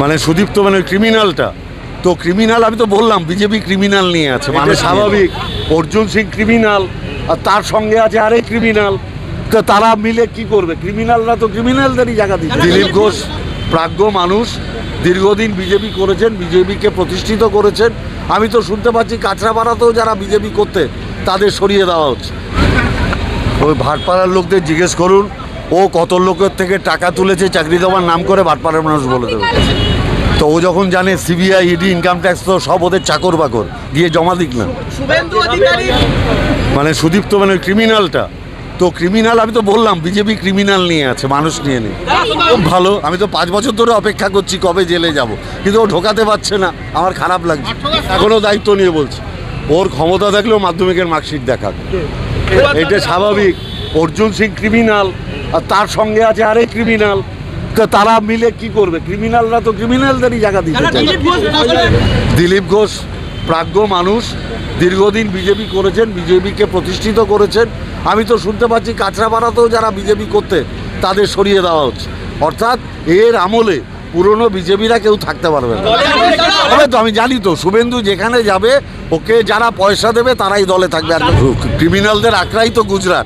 মানে সুদীপ্ত মানে ওই ক্রিমিনালটা তো ক্রিমিনাল আমি তো বললাম বিজেপি ক্রিমিনাল নিয়ে আছে মানে স্বাভাবিক। অর্জুন সিং ক্রিমিনাল আর তার সঙ্গে আছে আরেক ক্রিমিনাল তো তারা মিলে কি করবে? ক্রিমিনালরা তো ক্রিমিনালদেরই জায়গা দিচ্ছে দিলীপ ঘোষ প্রাজ্ঞ মানুষ দীর্ঘদিন বিজেপি করেছেন বিজেপিকে প্রতিষ্ঠিত করেছেন। আমি তো শুনতে পাচ্ছি কাঁচরাপাড়াতেও যারা বিজেপি করতে তাদের সরিয়ে দেওয়া হচ্ছে। ওই ভাটপাড়ার লোকদের জিজ্ঞেস করুন ও কত লোকের থেকে টাকা তুলেছে চাকরি দেওয়ার নাম করে ভাটপাড়ার মানুষ বলে দেবে। তো ও যখন জানে সিবিআই ইডি ইনকাম ট্যাক্স তো সব ওদের চাকর বাকর গিয়ে জমা দিক না। শুভেন্দু অধিকারী। মানে সুদীপ্ত মানে ক্রিমিনালটা তো ক্রিমিনাল আমি তো বললাম বিজেপি ক্রিমিনাল নিয়ে আছে মানুষ নিয়ে নেই। খুব ভালো আমি তো পাঁচ বছর ধরে অপেক্ষা করছি কবে জেলে যাব। কিন্তু ও ঢোকাতে পারছে না আমার খারাপ লাগছে। এখনও দায়িত্ব নিয়ে বলছে। ওর ক্ষমতা থাকলেও মাধ্যমিকের মার্কশিট দেখাক এটা স্বাভাবিক। অর্জুন সিং ক্রিমিনাল আর তার সঙ্গে আছে আরে ক্রিমিনাল তো তারা মিলে কি করবে? ক্রিমিনালরা তো ক্রিমিনালদেরই জায়গা দিতে চায়। দিলীপ ঘোষ প্রাজ্ঞ মানুষ দীর্ঘদিন বিজেপি করেছেন বিজেপিকে প্রতিষ্ঠিত করেছেন। আমি তো শুনতে পাচ্ছি কাঁচরাপাড়াতেও যারা বিজেপি করতে তাদের সরিয়ে দেওয়া হচ্ছে। অর্থাৎ এর আমলে পুরনো বিজেপিরা কেউ থাকতে পারবে না। তবে তো আমি জানি তো শুভেন্দু যেখানে যাবে ওকে যারা পয়সা দেবে তারাই দলে থাকবে। আর ক্রিমিনালদের আঁকড়াই তো গুজরাট।